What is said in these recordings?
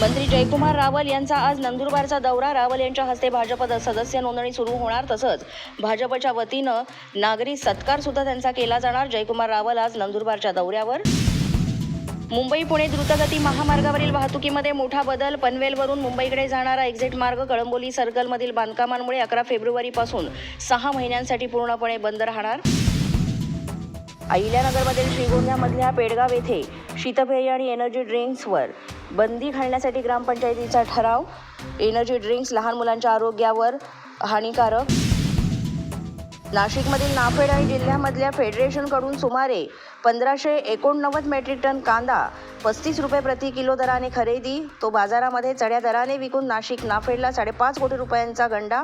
मंत्री जयकुमार रावल यांचा आज नंदुरबारचा दौरा. रावल यांच्या हस्ते भाजप सदस्य नोंदणी सुरू होणार. तसंच भाजपच्या वतीनं नागरी सत्कार सुद्धा त्यांचा केला जाणार. जयकुमार रावल आज नंदुरबारच्या दौऱ्यावर. मुंबई पुणे द्रुतगती महामार्गावरील वाहतुकीमध्ये मोठा बदल. पनवेलवरून मुंबईकडे जाणारा एक्झिट मार्ग कळंबोली सर्कलमधील बांधकामांमुळे अकरा फेब्रुवारीपासून सहा महिन्यांसाठी पूर्णपणे बंद राहणार. अहिल्यानगरमधील श्रीगोंद्यामधल्या पेडगाव येथे शीतपेय आणि एनर्जी ड्रिंक्सवर बंदी घालण्यासाठी ग्रामपंचायतीचा ठराव एनर्जी ड्रिंक्स लहान मुलांच्या आरोग्यावर हानिकारक. नाशिकमधील नाफेड आणि जिल्ह्यामधल्या फेडरेशनकडून सुमारे पंधराशे एकोणनव्वद मेट्रिक टन कांदा पस्तीस रुपये प्रति किलो दराने खरेदी तो बाजारामध्ये चढ्या दराने विकून नाशिक नाफेडला साडेपाच कोटी रुपयांचा गंडा.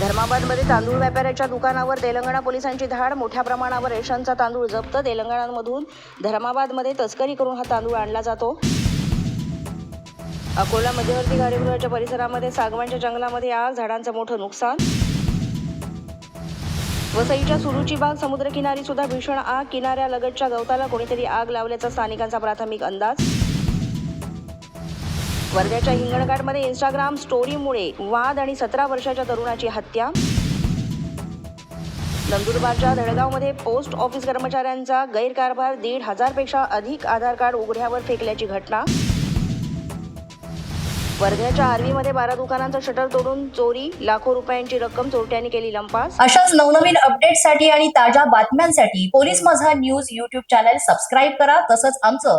धर्माबादमध्ये तांदूळ व्यापाऱ्याच्या दुकानावर तेलंगणा पोलिसांची धाड. मोठ्या प्रमाणावर रेशनचा तांदूळ जप्त. तेलंगणामधून धर्माबादमध्ये तस्करी करून हा तांदूळ आणला जातो. अकोला मध्यवर्ती गाडीगृहाच्या परिसरामध्ये सागवानच्या जंगलामध्ये आग. झाडांचं मोठं नुकसान. वसईच्या सुरुची बाग समुद्रकिनारी सुद्धा भीषण आग. किनाऱ्यालगतच्या गवताला कोणीतरी आग लावल्याचा स्थानिकांचा प्राथमिक अंदाज. वर्ध्याच्या हिंगणघाटमध्ये इंस्टाग्राम स्टोरीमुळे वाद आणि सतरा वर्षाच्या तरुणाची हत्या. नंदुरबारच्या धडगावमध्ये पोस्ट ऑफिस कर्मचाऱ्यांचा गैरकारभार दीड हजारपेक्षा अधिक आधार कार्ड उघड्यावर फेकल्याची घटना. वर्ध्याच्या आर्वीमध्ये बारा दुकानांचं शटर तोडून चोरी लाखो रुपयांची रक्कम चोरट्यांनी केली लंपास. अशाच नवनवीन अपडेटसाठी आणि ताज्या बातम्यांसाठी police Majha news YouTube channel subscribe करा. तसंच आमचं